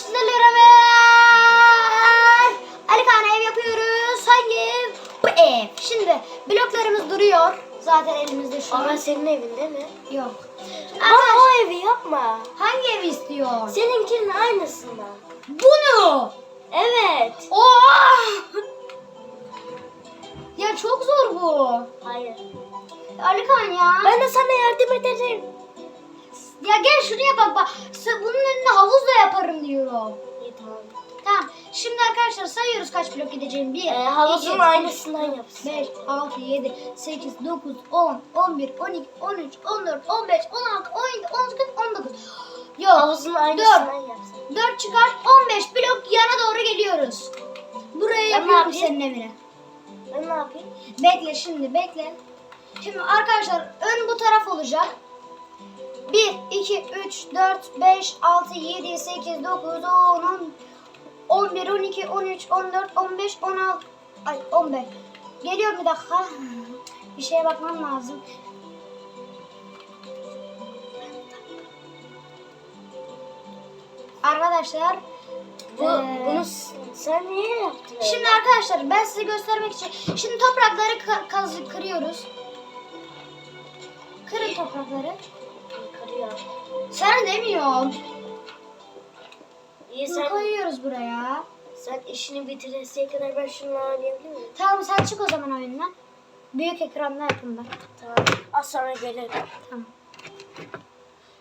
sizlerle beraber Ali Kağan'a ev yapıyoruz. Hangi ev? Bu ev. Şimdi bloklarımız duruyor. Zaten elimizde şu an. Ama senin evin değil mi? Yok. Ama o evi yapma. Hangi evi istiyor? Seninkinin aynısını. Bunu. Evet. Oha! ya çok zor bu. Hayır. Ali Kağan ya. Ben de sana yardım ederim. Ya gel şuraya bak bak. Bunun önüne havuz da yaparım diyorum. İyi tamam. Tamam. Şimdi arkadaşlar sayıyoruz kaç blok gideceğim. 1, Ee, havuzun aynısından yapsın. 5, 6, 7, 8, 9, 10, 11, 12, 13, 14, 15, 16, 17, 18, 19. Yok. Havuzun aynısından yapsın. 4 çıkar 15 blok yana doğru geliyoruz. Buraya Ben yapıyorum senin evine. Ben ne yapayım? Bekle şimdi bekle. Şimdi arkadaşlar ön bu taraf olacak. 1, 2, 3, 4, 5, 6, 7, 8, 9, 10, 10, 11, 12, 13, 14, 15, 16, ay 15. Geliyor bir dakika. Bir şeye bakmam lazım. Arkadaşlar Bu, Ee, bunu sen niye yaptın? Şimdi arkadaşlar ben size göstermek için şimdi toprakları ka- kazı kırıyoruz. Kırın toprakları. Sen demiyorum. İyi Bunu sen, koyuyoruz buraya. sen işini bitiresiye kadar ben şununla oynayabilir miyim? Tamam sen çık o zaman oyundan. Büyük ekranda yapın. Tamam. Az sonra gelirim. Tamam.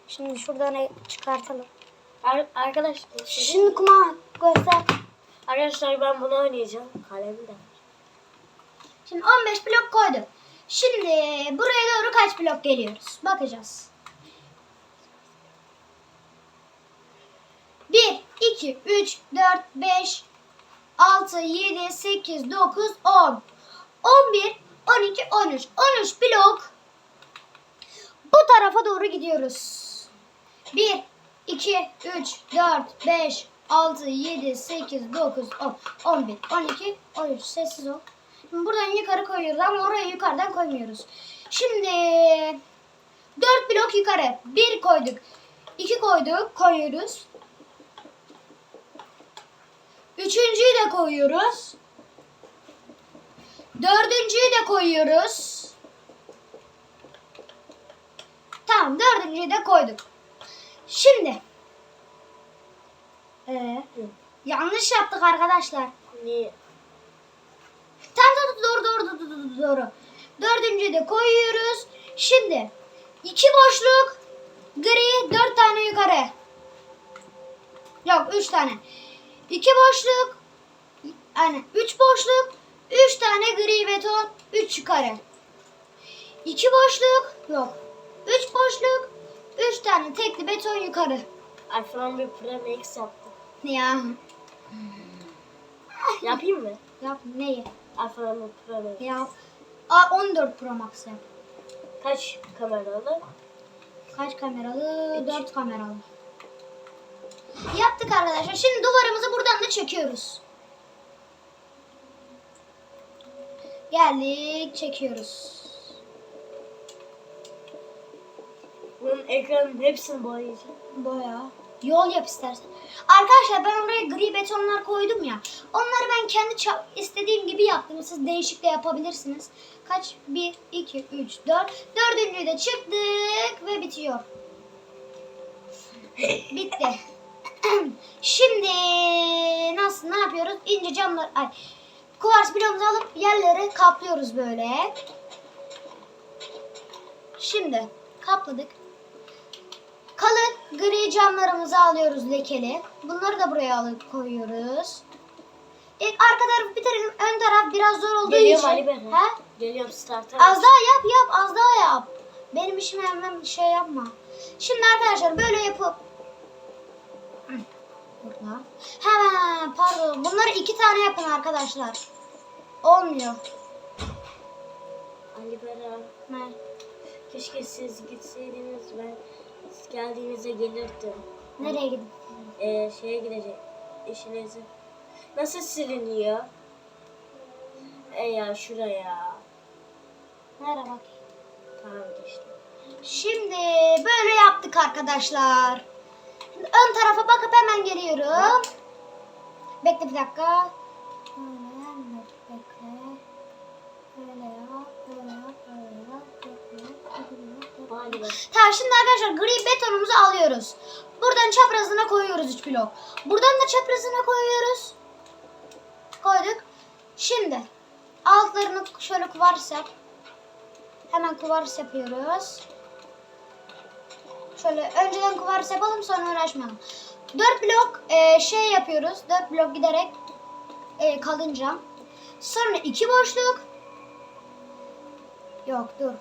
Şimdi şuradan e- çıkartalım. Ar- arkadaşlar, Şimdi kuma göster. arkadaşlar ben bunu oynayacağım. Kalemi de. Şimdi 15 blok koydum. Şimdi buraya doğru kaç blok geliyoruz? Bakacağız. 1, 2, 3, 4, 5, 6, 7, 8, 9, 10, 11, 12, 13. 13 blok bu tarafa doğru gidiyoruz. 1, 2, 3, 4, 5, 6, 7, 8, 9, 10, 11, 12, 13. Sessiz ol. Şimdi buradan yukarı koyuyoruz ama oraya yukarıdan koymuyoruz. Şimdi 4 blok yukarı. 1 koyduk. 2 koyduk. Koyuyoruz. Üçüncüyü de koyuyoruz. Dördüncüyü de koyuyoruz. Tamam dördüncüyü de koyduk. Şimdi. Ee, yanlış yaptık arkadaşlar. Niye? Tamam doğru doğru doğru doğru doğru. Dördüncüyü de koyuyoruz. Şimdi iki boşluk gri dört tane yukarı. Yok üç tane. İki boşluk yani üç boşluk üç tane gri beton üç yukarı. İki boşluk yok. Üç boşluk üç tane tekli beton yukarı. iPhone bir Pro Max yaptım. Ya Yapayım mı? yap neyi? iPhone bir Pro Max. Yap. A 14 Pro Max yap. Kaç kameralı? Kaç kameralı? Üç. 4 kameralı. Yaptık arkadaşlar. Şimdi duvarımızı buradan da çekiyoruz. Geldik, çekiyoruz. Bunun ekranın hepsini boyayacağım. Boya. Yol yap istersen. Arkadaşlar ben oraya gri betonlar koydum ya. Onları ben kendi istediğim gibi yaptım. Siz değişik de yapabilirsiniz. Kaç? 1, 2, 3, 4. Dördüncüyü de çıktık ve bitiyor. Bitti. Şimdi nasıl ne yapıyoruz? İnce camlar ay kuvars bloğumuzu alıp yerleri kaplıyoruz böyle. Şimdi kapladık. Kalın gri camlarımızı alıyoruz lekeli. Bunları da buraya alıp koyuyoruz. İlk arka tarafı bitirelim. Ön taraf biraz zor olduğu Geliyorum için. Ali. He? Geliyorum starter. Az daha yap yap az daha yap. Benim işime hemen şey yapma. Şimdi arkadaşlar böyle yapıp Burada. Hemen pardon. Bunları iki tane yapın arkadaşlar. Olmuyor. Ali Bera. Ne? Keşke siz gitseydiniz ben siz geldiğinizde gelirdim. Nereye gidin? Ee, şeye gidecek. İşinizi. Nasıl siliniyor? E ya şuraya. Nereye bak? Tamam işte. Şimdi böyle yaptık arkadaşlar. Ön tarafa bakıp hemen geliyorum. Bekle bir dakika. Tamam şimdi arkadaşlar gri betonumuzu alıyoruz. Buradan çaprazına koyuyoruz 3 blok. Buradan da çaprazına koyuyoruz. Koyduk. Şimdi altlarını şöyle kuvars yap. Hemen kuvars yapıyoruz. Şöyle önceden kuvars yapalım sonra uğraşmayalım. 4 blok e, şey yapıyoruz. 4 blok giderek e, kalınca. Sonra iki boşluk. Yok dur.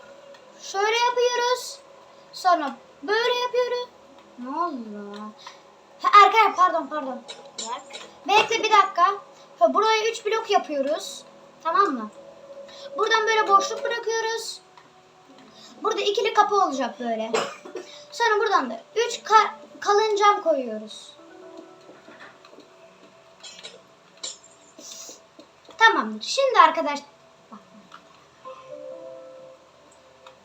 Şöyle yapıyoruz. Sonra böyle yapıyoruz. Ne oldu? Ha, Arkadaşlar pardon pardon. Bekle bir dakika. Buraya 3 blok yapıyoruz. Tamam mı? Buradan böyle boşluk bırakıyoruz. Burada ikili kapı olacak böyle. Sonra buradan da 3 kalın cam koyuyoruz. Tamamdır. Şimdi arkadaş.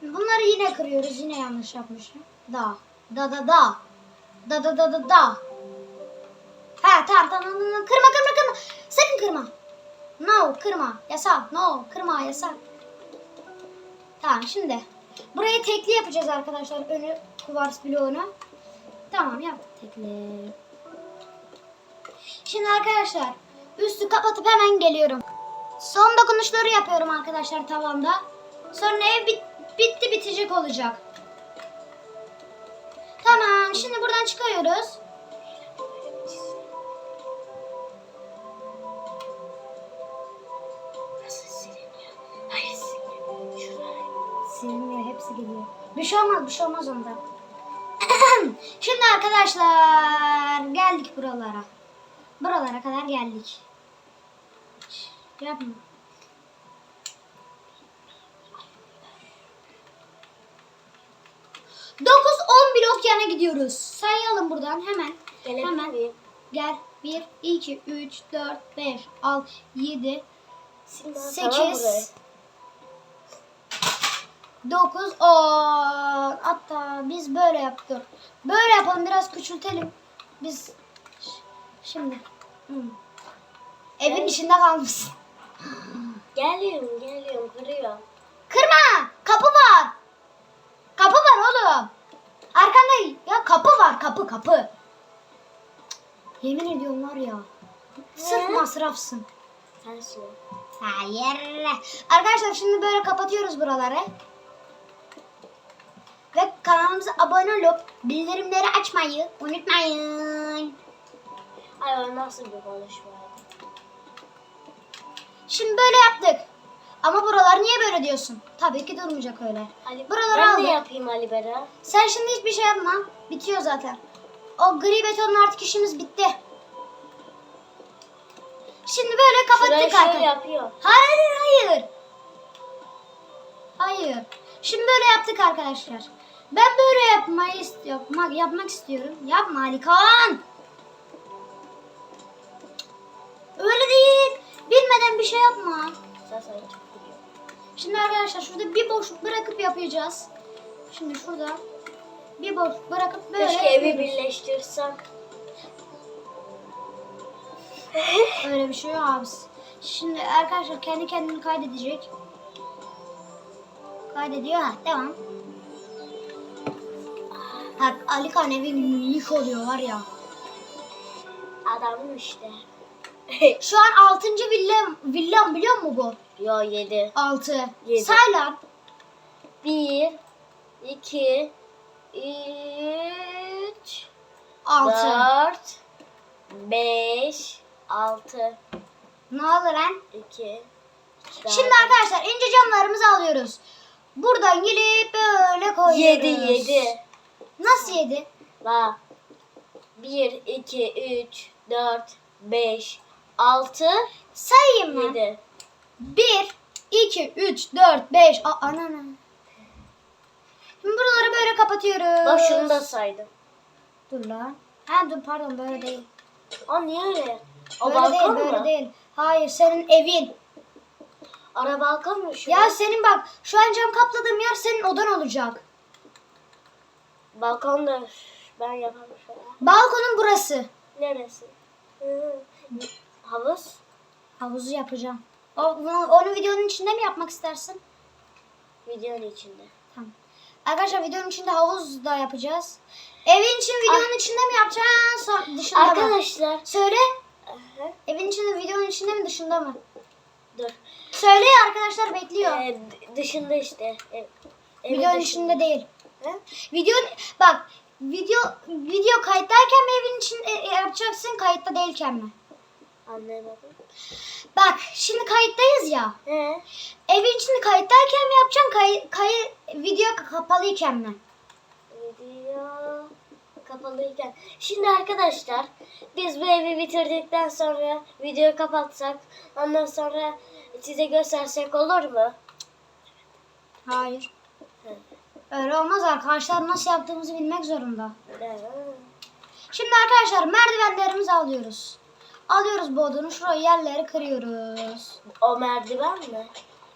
Bunları yine kırıyoruz. Yine yanlış yapmışım. Da. Da da da. Da da da da da. Ha tamam tamam. tamam. Kırma kırma kırma. Sakın kırma. No kırma. Yasak. No kırma yasak. Tamam şimdi. Burayı tekli yapacağız arkadaşlar. Önü kuvars bloğunu. Tamam yap tekli. Şimdi arkadaşlar üstü kapatıp hemen geliyorum. Son dokunuşları yapıyorum arkadaşlar tavanda. Sonra ev bit- bitti bitecek olacak. Tamam şimdi buradan çıkıyoruz. Bir şey olmaz bir şey olmaz ondan. Şimdi arkadaşlar geldik buralara. Buralara kadar geldik. Yapma. Dokuz on blok yana gidiyoruz. Sayalım buradan hemen. Gelebilir Hemen. miyim? Gel. 1, 2, 3, 4, 5, 6, 7, Sil 9 10 hatta biz böyle yaptık. Böyle yapalım biraz küçültelim. Biz şimdi Hı. evin Evet. içinde kalmışsın. Geliyorum geliyorum kırıyor. Kırma! Kapı var. Kapı var oğlum. Arkanda ya kapı var kapı kapı. Yemin ediyorum var ya. Sırf Ne? masrafsın. Sensin. Hayır. Arkadaşlar şimdi böyle kapatıyoruz buraları. Ve kanalımıza abone olup bildirimleri açmayı unutmayın. Ay nasıl bir konuşma? Şimdi böyle yaptık. Ama buralar niye böyle diyorsun? Tabii ki durmayacak öyle. Ali, Buraları ben aldık. de yapayım Ali Bera. Sen şimdi hiçbir şey yapma. Bitiyor zaten. O gri betonun artık işimiz bitti. Şimdi böyle kapattık Şurayı şöyle arkadaşlar. yapıyor. Hayır hayır. Hayır. Şimdi böyle yaptık arkadaşlar. Ben böyle yapmayı istiyorum. Yapmak, yapmak istiyorum. Yapma Ali Kaan. Öyle değil. Bilmeden bir şey yapma. Şimdi arkadaşlar şurada bir boşluk bırakıp yapacağız. Şimdi şurada bir boşluk bırakıp böyle Keşke evi birleştirsem. Öyle bir şey yok abi. Şimdi arkadaşlar kendi kendini kaydedecek. Kaydediyor ha devam. Ha, Ali Kan evi yük oluyor var ya. Adamım işte. Şu an 6. villam, villam biliyor musun bu? Yo yedi. 6. Yedi. Say lan. Bir, iki, üç, 6. dört, beş, altı, Ne olur lan? iki, Şimdi arkadaşlar ince camlarımızı alıyoruz. Buradan gelip böyle koyuyoruz. yedi, yedi. Nasıl 7? Bak. Bir, iki, üç, dört, beş, altı, Sayayım mı? yedi. 1, 2, 3, 4, 5. Aa, anana. Şimdi buraları böyle kapatıyoruz. Bak şunu da saydım. Dur lan. Ha dur pardon böyle değil. Aa niye öyle? O Böyle balkon değil mu? böyle değil. Hayır senin evin. Ara balkon mu şu? Ya senin bak şu an cam kapladığım yer senin odan olacak. Balkon da ben yaparım şöyle. Balkonun burası. Neresi? Hı. Havuz. Havuzu yapacağım. O, bunu, onu videonun içinde mi yapmak istersin? Videonun içinde. Tamam. Arkadaşlar videonun içinde havuz da yapacağız. Evin için videonun içinde mi yapacaksın? Son, dışında mı? Arkadaşlar. Söyle. Aha, Evin içinde videonun içinde mi dışında mı? Dur. Söyle arkadaşlar bekliyor. Ee, dışında işte. Ev, videonun dışında. içinde değil. Ha? Video bak video video kayıttayken mi evin içinde e, yapacaksın kayıtta değilken mi? Anlayamadım. Bak şimdi kayıttayız ya. He. Evin içinde kayıttayken mi yapacaksın kayı, kayı video kapalıyken mi? Video kapalıyken. Şimdi arkadaşlar biz bu evi bitirdikten sonra videoyu kapatsak ondan sonra size göstersek olur mu? Hayır. Hı. Öyle olmaz arkadaşlar nasıl yaptığımızı bilmek zorunda. Şimdi arkadaşlar merdivenlerimizi alıyoruz. Alıyoruz bu odunu şuraya yerleri kırıyoruz. O merdiven mi?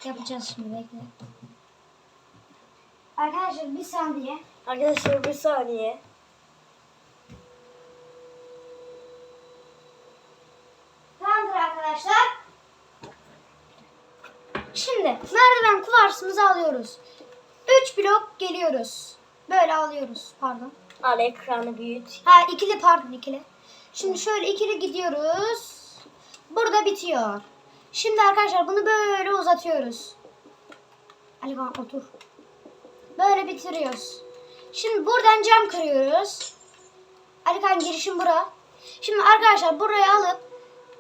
Yapacağız şimdi bekle. Arkadaşlar bir saniye. Arkadaşlar bir saniye. Tamamdır arkadaşlar. Şimdi merdiven kuvarsımızı alıyoruz. 3 blok geliyoruz. Böyle alıyoruz pardon. Al ekranı büyüt. Ha ikili pardon ikili. Şimdi şöyle ikili gidiyoruz. Burada bitiyor. Şimdi arkadaşlar bunu böyle uzatıyoruz. Alikan otur. Böyle bitiriyoruz. Şimdi buradan cam kırıyoruz. Alikan girişim bura. Şimdi arkadaşlar buraya alıp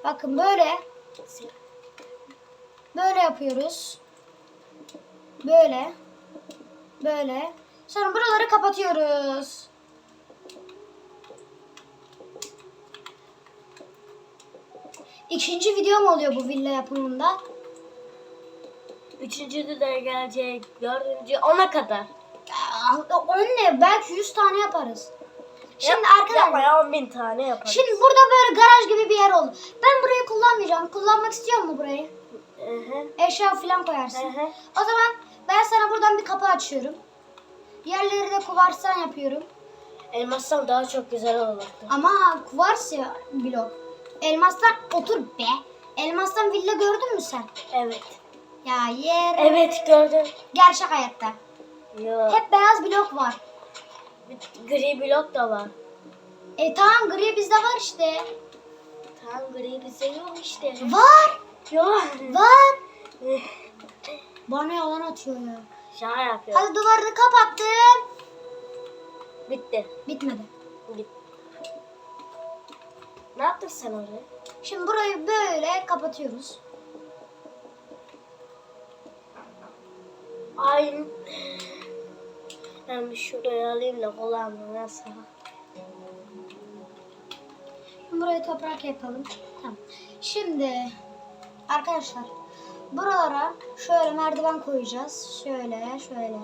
bakın böyle böyle yapıyoruz. Böyle. Böyle. Sonra buraları kapatıyoruz. İkinci videom oluyor bu villa yapımında. Üçüncü de gelecek. Dördüncü ona kadar. Aa, O ne? Belki 100 tane yaparız. Şimdi Yap- arkadaşlar. Yapmaya on bin tane yaparız. Şimdi burada böyle garaj gibi bir yer oldu. Ben burayı kullanmayacağım. Kullanmak istiyor mu burayı? Hı hı. Eşya falan koyarsın. Hı hı. O zaman ben sana buradan bir kapı açıyorum. Yerleri de kuvarstan yapıyorum. Elmastan daha çok güzel olurdu. Ama kuvars ya blok. Elmastan otur be. Elmastan villa gördün mü sen? Evet. Ya yer. Evet gördüm. Gerçek hayatta. Yok. Hep beyaz blok var. Bir Gri blok da var. E tamam gri bizde var işte. Tamam gri bize yok işte. Var. Yok. Var. Bana yalan atıyor ya. Şaka yapıyor. Hadi duvarını kapattım. Bitti. Bitmedi. Bitti. Ne yaptın sen oraya? Şimdi burayı böyle kapatıyoruz. Ay. Ben bir şuraya alayım da kulağımı nasıl? Burayı toprak yapalım. Tamam. Şimdi arkadaşlar buralara şöyle merdiven koyacağız. Şöyle şöyle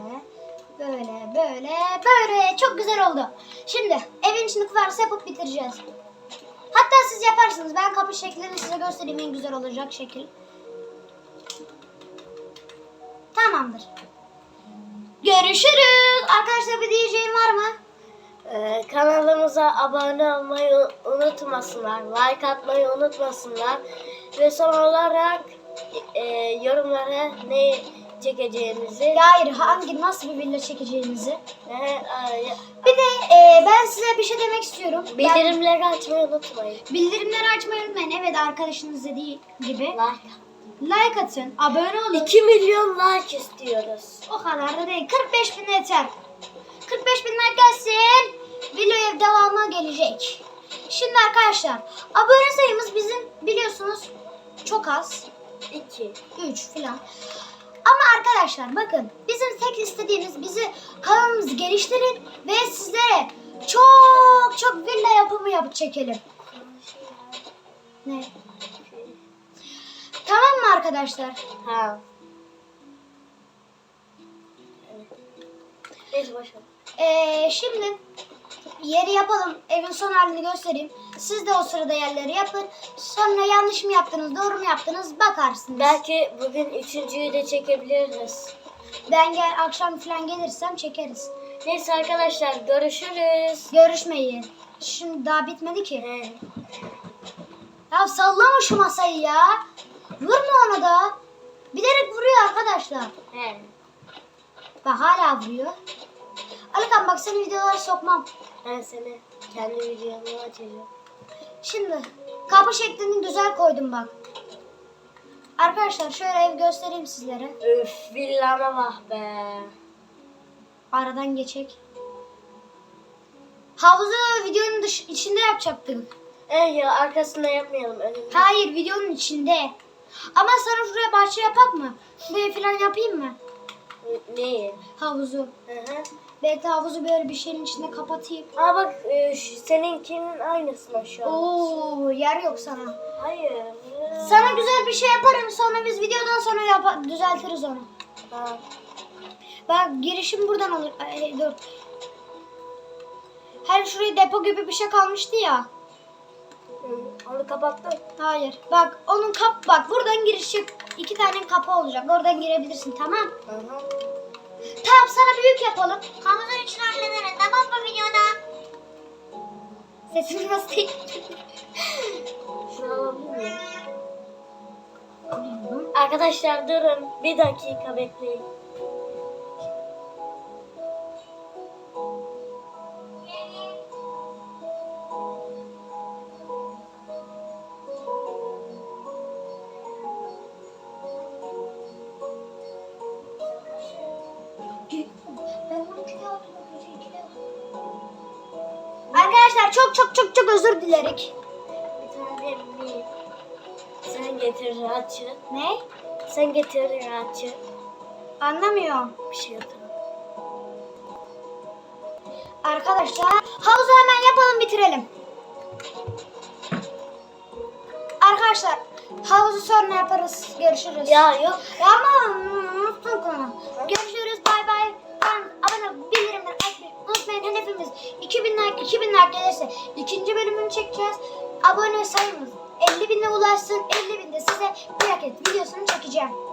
böyle böyle böyle çok güzel oldu. Şimdi evin içini kuvarsa yapıp bitireceğiz. Hatta siz yaparsınız. Ben kapı şeklini size göstereyim en güzel olacak şekil. Tamamdır. Görüşürüz. Arkadaşlar bir diyeceğim var mı? Ee, kanalımıza abone olmayı unutmasınlar. Like atmayı unutmasınlar. Ve son olarak e, yorumlara ne çekeceğimizi hayır hangi nasıl bir villa çekeceğimizi. ve e, Bir de e, ben size bir şey demek istiyorum. Ben- bildirimleri açmayı unutmayın. bildirimleri açmayı unutmayın. Evet arkadaşınız dediği gibi. Like. Like atın, abone olun. 2 milyon like istiyoruz. O kadar da değil. 45 bin yeter. 45 bin like gelsin. Videoya devamı gelecek. Şimdi arkadaşlar abone sayımız bizim biliyorsunuz çok az. 2. 3 falan. Ama arkadaşlar bakın bizim tek istediğimiz bizi kanalımızı geliştirin ve sizlere çok çok villa yapımı yapıp çekelim. Ne? Tamam mı arkadaşlar? Ha. Neyse ver. Ee, şimdi yeri yapalım. Evin son halini göstereyim. Siz de o sırada yerleri yapın. Sonra yanlış mı yaptınız, doğru mu yaptınız bakarsınız. Belki bugün üçüncüyü de çekebiliriz. Ben gel akşam falan gelirsem çekeriz. Neyse arkadaşlar görüşürüz. Görüşmeyin. Şimdi daha bitmedi ki. He. Ya sallama şu masayı ya. Vurma ona da. Bilerek vuruyor arkadaşlar. He. Bak hala vuruyor. Alikan bak seni videolara sokmam. Ben seni kendi videomu açacağım. Şimdi kapı şeklini güzel koydum bak. Arkadaşlar şöyle ev göstereyim sizlere. Üf villama bak be. Aradan geçek. Havuzu videonun dış içinde yapacaktık. E ya arkasında yapmayalım önünde. Hayır videonun içinde. Ama sana şuraya bahçe yapak mı? Şuraya falan yapayım mı? Neyi? Havuzu. Hı hı. Belki havuzu böyle bir şeyin içinde kapatayım. Aa bak e, şu, seninkinin aynısına şu an. Oo yer yok sana. Hayır. Sana güzel bir şey yaparım sonra biz videodan sonra yapa- düzeltiriz onu. Ha. Bak girişim buradan olur. Ay, dur. Her şuraya depo gibi bir şey kalmıştı ya. Hı, Onu kapattım. Hayır. Bak onun kap bak buradan girişi iki tane kapı olacak. Oradan girebilirsin tamam. Hı hı. Tamam sana büyük yapalım. Havuzun içine hallederiz tamam mı videoda? Sesini nasıl? Arkadaşlar durun. Bir dakika bekleyin. Rahatçı. Anlamıyorum. Bir şey yok. Arkadaşlar havuzu hemen yapalım bitirelim. Arkadaşlar havuzu sonra yaparız. Görüşürüz. Ya yok. Ya ama unuttuk onu. Görüşürüz. Bay bay. Abone bildirimleri açmayı unutmayın. Hedefimiz 2000 like 2000 like gelirse ikinci bölümünü çekeceğiz. Abone sayımız 50 bine ulaşsın. 50 binde size bir paket videosunu çekeceğim.